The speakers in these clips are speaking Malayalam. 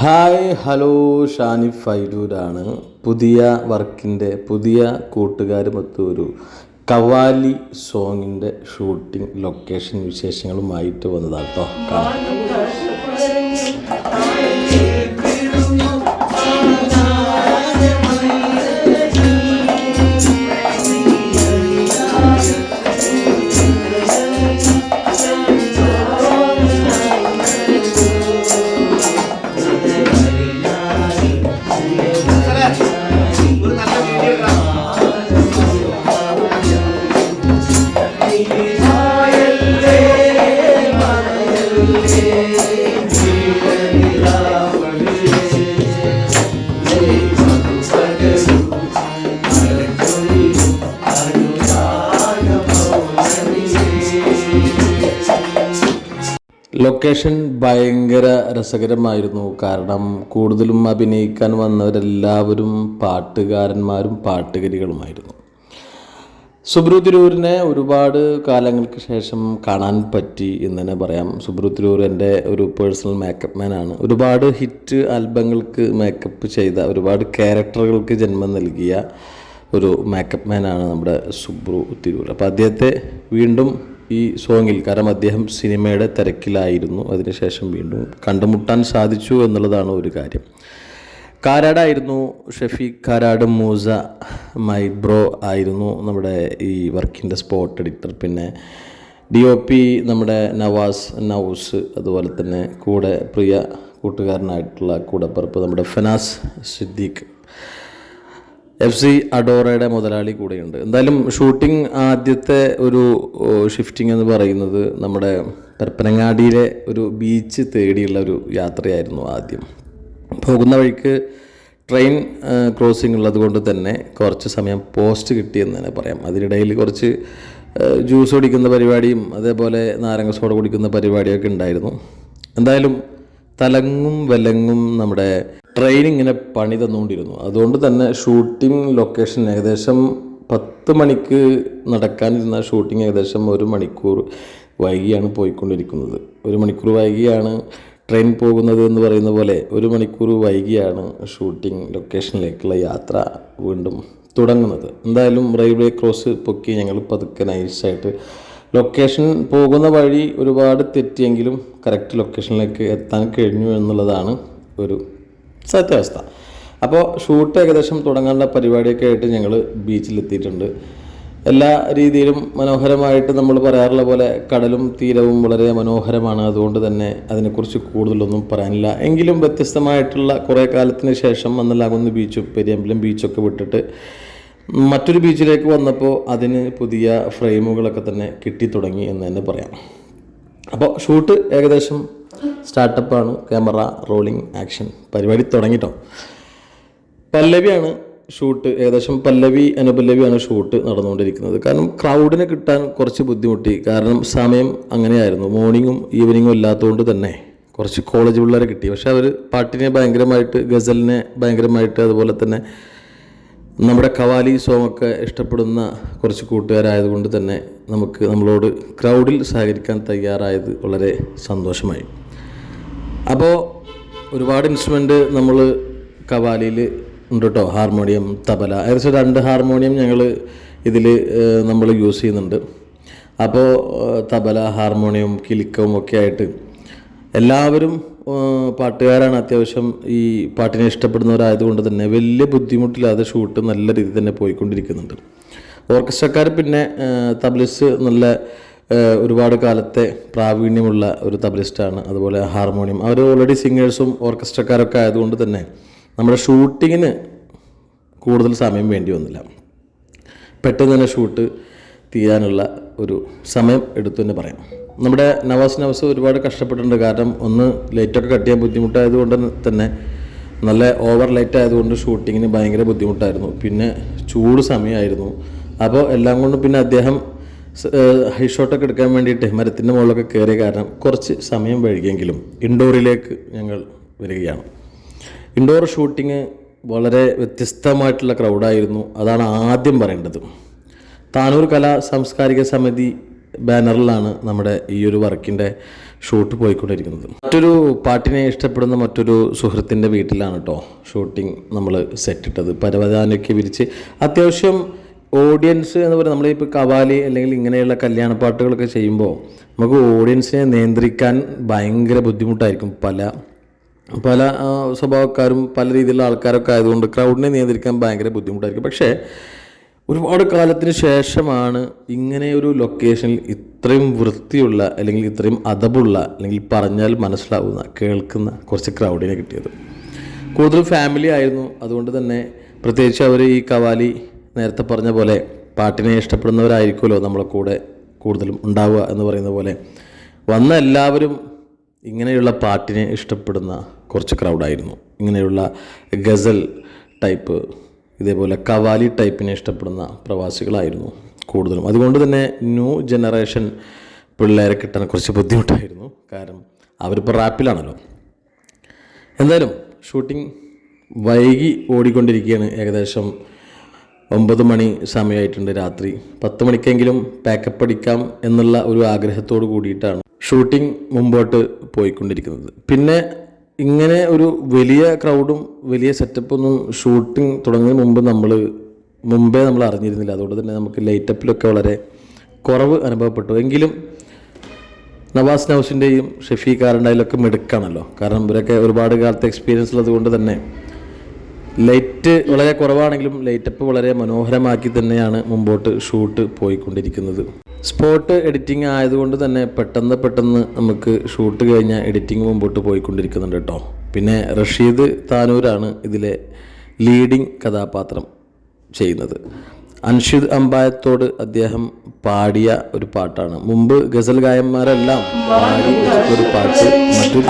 ഹായ് ഹലോ ഷാനിഫ് ഫൈലൂരാണ് പുതിയ വർക്കിന്റെ പുതിയ കൂട്ടുകാരുമൊത്ത് ഒരു കവാലി സോങ്ങിന്റെ ഷൂട്ടിംഗ് ലൊക്കേഷൻ വിശേഷങ്ങളുമായിട്ട് വന്നതാട്ടോ. കാണാം. ലൊക്കേഷൻ ഭയങ്കര രസകരമായിരുന്നു. കാരണം കൂടുതലും അഭിനയിക്കാൻ വന്നവരെല്ലാവരും പാട്ടുകാരന്മാരും പാട്ടുകരികളുമായിരുന്നു. സുബ്രു തിരൂരിനെ ഒരുപാട് കാലങ്ങൾക്ക് ശേഷം കാണാൻ പറ്റി എന്ന് തന്നെ പറയാം. സുബ്രു തിരൂർ എന്റെ ഒരു പേഴ്സണൽ മേക്കപ്പ് മാനാണ് ഒരുപാട് ഹിറ്റ് ആൽബങ്ങൾക്ക് മേക്കപ്പ് ചെയ്ത ഒരുപാട് ക്യാരക്ടറുകൾക്ക് ജന്മം നൽകിയ ഒരു മേക്കപ്പ് മാനാണ് നമ്മുടെ സുബ്രു തിരൂർ. അപ്പോൾ അദ്ദേഹത്തെ വീണ്ടും ഈ സോങ്ങിൽ കാരണം അദ്ദേഹം സിനിമയുടെ തിരക്കിലായിരുന്നു. അതിനുശേഷം വീണ്ടും കണ്ടുമുട്ടാൻ സാധിച്ചു എന്നുള്ളതാണ് ഒരു കാര്യം. കാരാടായിരുന്നു ഷഫീഖ്. കാരാട് മൂസ മൈ ബ്രോ ആയിരുന്നു നമ്മുടെ ഈ വർക്കിന്റെ സ്പോട്ട് എഡിറ്റർ പിന്നെ ഡി ഒ പി നമ്മുടെ നവാസ് നൗസ് അതുപോലെ തന്നെ കൂടെ പ്രിയ കൂട്ടുകാരനായിട്ടുള്ള കൂടപ്പറപ്പ് നമ്മുടെ ഫനാസ് സിദ്ദീഖ്. എഫ് സി അഡോറയുടെ മുതലാളി കൂടെയുണ്ട്. എന്തായാലും ഷൂട്ടിംഗ് ആദ്യത്തെ ഒരു ഷിഫ്റ്റിംഗ് എന്ന് പറയുന്നത് നമ്മുടെ പരപ്പനങ്ങാടിയിലെ ഒരു ബീച്ച് തേടിയുള്ള ഒരു യാത്രയായിരുന്നു ആദ്യം. പോകുന്ന വഴിക്ക് ട്രെയിൻ ക്രോസിംഗ് ഉള്ളത് കൊണ്ട് തന്നെ കുറച്ച് സമയം പോസ്റ്റ് കിട്ടിയെന്ന് തന്നെ പറയാം. അതിനിടയിൽ കുറച്ച് ജ്യൂസ് കുടിക്കുന്ന പരിപാടിയും അതേപോലെ നാരങ്ങ സോഡ കുടിക്കുന്ന പരിപാടിയൊക്കെ ഉണ്ടായിരുന്നു. എന്തായാലും തലങ്ങും വലങ്ങും നമ്മുടെ ട്രെയിൻ ഇങ്ങനെ പണി തന്നുകൊണ്ടിരുന്നു. അതുകൊണ്ട് തന്നെ ഷൂട്ടിംഗ് ലൊക്കേഷൻ ഏകദേശം പത്ത് മണിക്ക് നടക്കാനിരുന്ന ഷൂട്ടിംഗ് ഏകദേശം ഒരു മണിക്കൂർ വൈകിയാണ് പോയിക്കൊണ്ടിരിക്കുന്നത്. ഒരു മണിക്കൂർ വൈകിയാണ് ട്രെയിൻ പോകുന്നത് എന്ന് പറയുന്ന പോലെ ഒരു മണിക്കൂർ വൈകിയാണ് ഷൂട്ടിംഗ് ലൊക്കേഷനിലേക്കുള്ള യാത്ര വീണ്ടും തുടങ്ങുന്നത്. എന്തായാലും റെയിൽവേ ക്രോസ് പൊക്കി ഞങ്ങൾ പതുക്കെ നൈസായിട്ട് ലൊക്കേഷൻ പോകുന്ന വഴി ഒരുപാട് തെറ്റിയെങ്കിലും കറക്റ്റ് ലൊക്കേഷനിലേക്ക് എത്താൻ കഴിഞ്ഞു എന്നുള്ളതാണ് ഒരു സത്യാവസ്ഥ. അപ്പോൾ ഷൂട്ട് ഏകദേശം തുടങ്ങാനുള്ള പരിപാടിയൊക്കെ ആയിട്ട് ഞങ്ങൾ ബീച്ചിലെത്തിയിട്ടുണ്ട്. എല്ലാ രീതിയിലും മനോഹരമായിട്ട് നമ്മൾ പറയാറുള്ള പോലെ കടലും തീരവും വളരെ മനോഹരമാണ്. അതുകൊണ്ട് തന്നെ അതിനെക്കുറിച്ച് കൂടുതലൊന്നും പറയാനില്ല. എങ്കിലും വ്യത്യസ്തമായിട്ടുള്ള കുറേ കാലത്തിന് ശേഷം മന്നലാകുന്ന ബീച്ചും പെരിയമ്പലം ബീച്ചൊക്കെ വിട്ടിട്ട് മറ്റൊരു ബീച്ചിലേക്ക് വന്നപ്പോൾ അതിന് പുതിയ ഫ്രെയിമുകളൊക്കെ തന്നെ കിട്ടിത്തുടങ്ങി എന്ന് തന്നെ പറയാം. അപ്പോൾ ഷൂട്ട് ഏകദേശം സ്റ്റാർട്ടപ്പാണ് ക്യാമറ റോളിംഗ് ആക്ഷൻ. പരിപാടി തുടങ്ങിട്ടോ. പല്ലവിയാണ് ഷൂട്ട്. ഏകദേശം പല്ലവി അനുപല്ലവിയാണ് ഷൂട്ട് നടന്നുകൊണ്ടിരിക്കുന്നത്. കാരണം ക്രൗഡിനെ കിട്ടാൻ കുറച്ച് ബുദ്ധിമുട്ടി. കാരണം സമയം അങ്ങനെയായിരുന്നു. മോർണിംഗും ഈവനിങ്ങും ഇല്ലാത്തതുകൊണ്ട് തന്നെ കുറച്ച് കോളേജ് പിള്ളേരെ കിട്ടി. പക്ഷെ അവർ പാട്ടിനെ ഭയങ്കരമായിട്ട് ഗസലിനെ ഭയങ്കരമായിട്ട് അതുപോലെ തന്നെ നമ്മുടെ കവാലി സോങ്ങൊക്കെ ഇഷ്ടപ്പെടുന്ന കുറച്ച് കൂട്ടുകാരായതുകൊണ്ട് തന്നെ നമുക്ക് നമ്മളോട് ക്രൗഡിൽ സഹകരിക്കാൻ തയ്യാറായത് വളരെ സന്തോഷമായി. അപ്പോൾ ഒരുപാട് ഇൻസ്ട്രുമെന്റ് നമ്മൾ കവാലിയിൽ ഉണ്ട് കേട്ടോ ഹാർമോണിയം തബല ഏകദേശം രണ്ട് ഹാർമോണിയം ഞങ്ങൾ ഇതിൽ നമ്മൾ യൂസ് ചെയ്യുന്നുണ്ട്. അപ്പോൾ തബല ഹാർമോണിയം കിലിക്കവും ഒക്കെ ആയിട്ട് എല്ലാവരും പാട്ടുകാരാണ് അത്യാവശ്യം ഈ പാട്ടിനെ ഇഷ്ടപ്പെടുന്നവരായതുകൊണ്ട് തന്നെ വലിയ ബുദ്ധിമുട്ടില്ലാതെ ഷൂട്ട് നല്ല രീതിയിൽ തന്നെ പോയിക്കൊണ്ടിരിക്കുന്നുണ്ട്. ഓർക്കസ്ട്രക്കാർ പിന്നെ തബ്ലിസ് നല്ല ഒരുപാട് കാലത്തെ പ്രാവീണ്യമുള്ള ഒരു തബലിസ്റ്റാണ് അതുപോലെ ഹാർമോണിയം. അവർ ഓൾറെഡി സിംഗേഴ്സും ഓർക്കസ്ട്രക്കാരൊക്കെ ആയതുകൊണ്ട് തന്നെ നമ്മുടെ ഷൂട്ടിങ്ങിന് കൂടുതൽ സമയം വേണ്ടി വന്നില്ല. പെട്ടെന്ന് തന്നെ ഷൂട്ട് തീരാനുള്ള ഒരു സമയം എടുത്തു തന്നെ പറയാം. നമ്മുടെ നവാസ് നവാസ് ഒരുപാട് കഷ്ടപ്പെട്ടിട്ടുണ്ട്. കാരണം ഒന്ന് ലൈറ്റൊക്കെ കട്ട് ചെയ്യാൻ ബുദ്ധിമുട്ടായതുകൊണ്ട് തന്നെ നല്ല ഓവർ ലൈറ്റ് ആയതുകൊണ്ട് ഷൂട്ടിങ്ങിന് ഭയങ്കര ബുദ്ധിമുട്ടായിരുന്നു. പിന്നെ ചൂട് സമയമായിരുന്നു. അപ്പോൾ എല്ലാം കൊണ്ടും പിന്നെ അദ്ദേഹം ഹൈ ഷോട്ടൊക്കെ എടുക്കാൻ വേണ്ടിയിട്ട് മരത്തിന്റെ മുകളിലൊക്കെ കയറിയ കാരണം കുറച്ച് സമയം വൈകിയെങ്കിലും ഇൻഡോറിലേക്ക് ഞങ്ങൾ വരികയാണ്. ഇൻഡോർ ഷൂട്ടിങ് വളരെ വ്യത്യസ്തമായിട്ടുള്ള ക്രൗഡായിരുന്നു അതാണ് ആദ്യം പറയേണ്ടത്. താനൂർ കലാ സാംസ്കാരിക സമിതി ബാനറിലാണ് നമ്മുടെ ഈ ഒരു വർക്കിന്റെ ഷൂട്ട് പോയിക്കൊണ്ടിരിക്കുന്നത്. മറ്റൊരു പാട്ടിനെ ഇഷ്ടപ്പെടുന്ന മറ്റൊരു സുഹൃത്തിന്റെ വീട്ടിലാണ് കേട്ടോ ഷൂട്ടിംഗ് നമ്മൾ സെറ്റിട്ടത് പരവതാനൊക്കെ വിരിച്ച് അത്യാവശ്യം ഓഡിയൻസ് എന്ന് പറയുന്നത് നമ്മളിപ്പോൾ കവാലി അല്ലെങ്കിൽ ഇങ്ങനെയുള്ള കല്യാണ പാട്ടുകളൊക്കെ ചെയ്യുമ്പോൾ നമുക്ക് ഓഡിയൻസിനെ നിയന്ത്രിക്കാൻ ഭയങ്കര ബുദ്ധിമുട്ടായിരിക്കും പല പല സ്വഭാവക്കാരും പല രീതിയിലുള്ള ആൾക്കാരൊക്കെ ആയതുകൊണ്ട് ക്രൗഡിനെ നിയന്ത്രിക്കാൻ ഭയങ്കര ബുദ്ധിമുട്ടായിരിക്കും. പക്ഷേ ഒരുപാട് കാലത്തിന് ശേഷമാണ് ഇങ്ങനെ ഒരു ലൊക്കേഷനിൽ ഇത്രയും വൃത്തിയുള്ള അല്ലെങ്കിൽ ഇത്രയും അതബുള്ള അല്ലെങ്കിൽ പറഞ്ഞാൽ മനസ്സിലാവുന്ന കേൾക്കുന്ന കുറച്ച് ക്രൗഡിനെ കിട്ടിയത്. കൂടുതൽ ഫാമിലി ആയിരുന്നു. അതുകൊണ്ട് തന്നെ പ്രത്യേകിച്ച് അവർ ഈ കവാലി നേരത്തെ പറഞ്ഞ പോലെ പാട്ടിനെ ഇഷ്ടപ്പെടുന്നവരായിരിക്കുമല്ലോ നമ്മളെ കൂടെ കൂടുതലും ഉണ്ടാവുക എന്ന് പറയുന്ന പോലെ. വന്ന എല്ലാവരും ഇങ്ങനെയുള്ള പാട്ടിനെ ഇഷ്ടപ്പെടുന്ന കുറച്ച് ക്രൗഡായിരുന്നു ഇങ്ങനെയുള്ള ഗസൽ ടൈപ്പ് ഇതേപോലെ കവാലി ടൈപ്പിനെ ഇഷ്ടപ്പെടുന്ന പ്രവാസികളായിരുന്നു കൂടുതലും. അതുകൊണ്ട് തന്നെ ന്യൂ ജനറേഷൻ പിള്ളേരെ കിട്ടാൻ കുറച്ച് ബുദ്ധിമുട്ടായിരുന്നു. കാരണം അവരിപ്പോൾ റാപ്പിലാണല്ലോ എന്തായാലും ഷൂട്ടിംഗ് വൈകി ഓടിക്കൊണ്ടിരിക്കുകയാണ് ഏകദേശം ഒമ്പത് മണി സമയമായിട്ടുണ്ട് രാത്രി. പത്ത് മണിക്കെങ്കിലും പാക്കപ്പ് അടിക്കാം എന്നുള്ള ഒരു ആഗ്രഹത്തോട് കൂടിയിട്ടാണ് ഷൂട്ടിംഗ് മുമ്പോട്ട് പോയിക്കൊണ്ടിരിക്കുന്നത്. പിന്നെ ഇങ്ങനെ ഒരു വലിയ ക്രൗഡും വലിയ സെറ്റപ്പൊന്നും ഷൂട്ടിംഗ് തുടങ്ങുന്നതിന് മുമ്പ് നമ്മൾ മുമ്പേ നമ്മൾ അറിഞ്ഞിരുന്നില്ല. അതുകൊണ്ട് തന്നെ നമുക്ക് ലൈറ്റപ്പിലൊക്കെ വളരെ കുറവ് അനുഭവപ്പെട്ടു. എങ്കിലും നവാസ് നൗസിന്റെയും ഷെഫീഖ് ആറിന്റെയിലൊക്കെ മിടുക്കാണല്ലോ. കാരണം ഇവരൊക്കെ ഒരുപാട് കാലത്തെ എക്സ്പീരിയൻസ് ഉള്ളത് കൊണ്ട് തന്നെ ലൈറ്റ് വളരെ കുറവാണെങ്കിലും ലൈറ്റപ്പ് വളരെ മനോഹരമാക്കി തന്നെയാണ് മുമ്പോട്ട് ഷൂട്ട് പോയിക്കൊണ്ടിരിക്കുന്നത്. സ്പോട്ട് എഡിറ്റിംഗ് ആയതുകൊണ്ട് തന്നെ പെട്ടെന്ന് പെട്ടെന്ന് നമുക്ക് ഷൂട്ട് കഴിഞ്ഞ എഡിറ്റിംഗ് മുമ്പോട്ട് പോയിക്കൊണ്ടിരിക്കുന്നുണ്ട് കേട്ടോ. പിന്നെ റഷീദ് താനൂരാണ് ഇതിലെ ലീഡിംഗ് കഥാപാത്രം ചെയ്യുന്നത്. അൻഷിദ് അമ്പായത്തോട് അദ്ദേഹം പാടിയ ഒരു പാട്ടാണ്. മുമ്പ് ഗസൽ ഗായന്മാരെല്ലാം പാടി ഒരു പാട്ട് മറ്റൊരു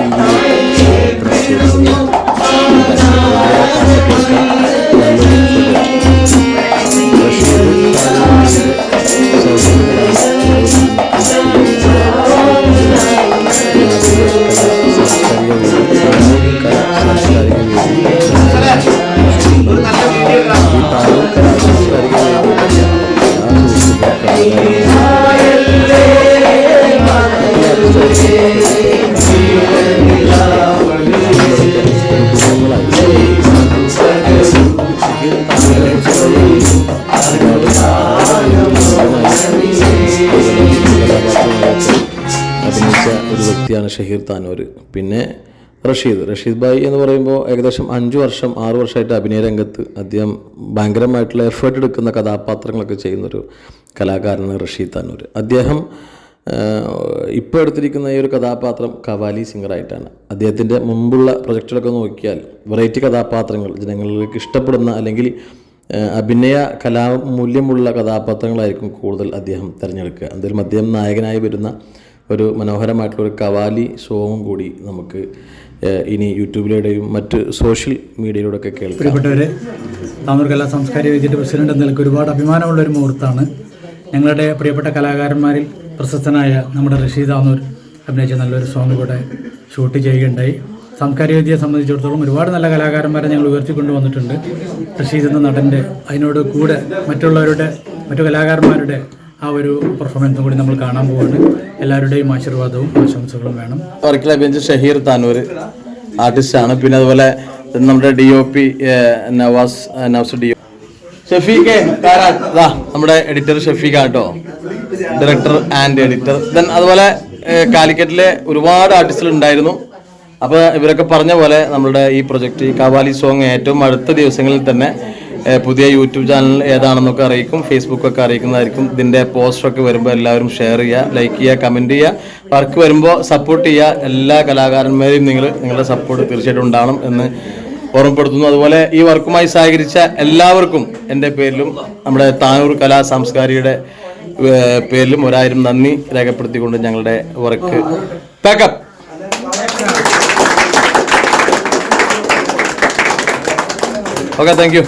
അഭിനയിച്ച ഷഹീർ താനൂർ പിന്നെ റഷീദ്. റഷീദ് ഭായ് എന്ന് പറയുമ്പോൾ ഏകദേശം അഞ്ച് വർഷം ആറു വർഷമായിട്ട് അഭിനയ രംഗത്ത് അദ്ദേഹം ഭയങ്കരമായിട്ടുള്ള എഫേർട്ട് എടുക്കുന്ന കഥാപാത്രങ്ങളൊക്കെ ചെയ്യുന്നൊരു കലാകാരനാണ് റഷീദ് താനൂർ അദ്ദേഹം ഇപ്പോൾ എടുത്തിരിക്കുന്ന ഈ ഒരു കഥാപാത്രം കവാലി സിംഗറായിട്ടാണ്. അദ്ദേഹത്തിന്റെ മുമ്പുള്ള പ്രൊജക്റ്റുകളൊക്കെ നോക്കിയാൽ വെറൈറ്റി കഥാപാത്രങ്ങൾ ജനങ്ങളിലേക്ക് ഇഷ്ടപ്പെടുന്ന അല്ലെങ്കിൽ അഭിനയ കലാമൂല്യമുള്ള കഥാപാത്രങ്ങളായിരിക്കും കൂടുതൽ അദ്ദേഹം തിരഞ്ഞെടുക്കുക. എന്തായാലും അദ്ദേഹം നായകനായി വരുന്ന ഒരു മനോഹരമായിട്ടുള്ള ഒരു കവാലി സോങ്ങും കൂടി നമുക്ക് ഇനി യൂട്യൂബിലൂടെയും മറ്റ് സോഷ്യൽ മീഡിയയിലൂടെയൊക്കെ കേൾക്കാം. പ്രിയപ്പെട്ടവരെ താന്നൂർ കലാ സാംസ്കാരിക വേദിയുടെ പ്രസിഡന്റ് എന്ന നിലയ്ക്ക് ഒരുപാട് അഭിമാനമുള്ള ഒരു മുഹൂർത്തമാണ്. ഞങ്ങളുടെ പ്രിയപ്പെട്ട കലാകാരന്മാരിൽ പ്രശസ്തനായ നമ്മുടെ റഷീദ് താന്നൂർ അഭിനയിച്ച നല്ലൊരു സോങ് ഇവിടെ ഷൂട്ട് ചെയ്യുകയുണ്ടായി. സാംസ്കാരിക വിദ്യയെ സംബന്ധിച്ചിടത്തോളം ഒരുപാട് നല്ല കലാകാരന്മാരെ ഞങ്ങൾ ഉയർത്തിക്കൊണ്ടുവന്നിട്ടുണ്ട് റഷീദ് എന്ന നടന്റെ അതിനോട് കൂടെ മറ്റുള്ളവരുടെ മറ്റു കലാകാരന്മാരുടെ ആ ഒരു പെർഫോമൻസും കൂടി നമ്മൾ കാണാൻ പോവാണ്. എല്ലാവരുടെയും ആശീർവാദവും ആശംസകളും വേണം. വർക്കല ബെഞ്ച് ഷഹീർ താനൂർ ആർട്ടിസ്റ്റാണ് പിന്നെ അതുപോലെ നമ്മുടെ D O P Navas Navas D Shafeeq നമ്മുടെ എഡിറ്റർ ഷഫീഖ് ആട്ടോ ഡയറക്ടർ ആൻഡ് എഡിറ്റർ ദെൻ അതുപോലെ കാലിക്കറ്റിലെ ഒരുപാട് ആർട്ടിസ്റ്റുകൾ ഉണ്ടായിരുന്നു. അപ്പോൾ ഇവരൊക്കെ പറഞ്ഞ പോലെ നമ്മുടെ ഈ പ്രൊജക്റ്റ് കവാലി സോങ് ഏറ്റവും അടുത്ത ദിവസങ്ങളിൽ തന്നെ പുതിയ യൂട്യൂബ് ചാനൽ ഏതാണെന്നൊക്കെ അറിയിക്കും ഫേസ്ബുക്കൊക്കെ അറിയിക്കുന്നതായിരിക്കും. ഇതിന്റെ പോസ്റ്ററൊക്കെ വരുമ്പോൾ എല്ലാവരും ഷെയർ ചെയ്യുക ലൈക്ക് ചെയ്യുക കമന്റ് ചെയ്യുക. വർക്ക് വരുമ്പോൾ സപ്പോർട്ട് ചെയ്യുക. എല്ലാ കലാകാരന്മാരെയും നിങ്ങൾ നിങ്ങളുടെ സപ്പോർട്ട് തീർച്ചയായിട്ടും ഉണ്ടാവണം എന്ന് ഓർമ്മപ്പെടുത്തുന്നു. അതുപോലെ ഈ വർക്കുമായി സഹകരിച്ച എല്ലാവർക്കും എന്റെ പേരിലും നമ്മുടെ താനൂർ കലാ സാംസ്കാരികയുടെ പേരിലും ഒരായിരം നന്ദി രേഖപ്പെടുത്തിക്കൊണ്ട് ഞങ്ങളുടെ work pack up okay thank you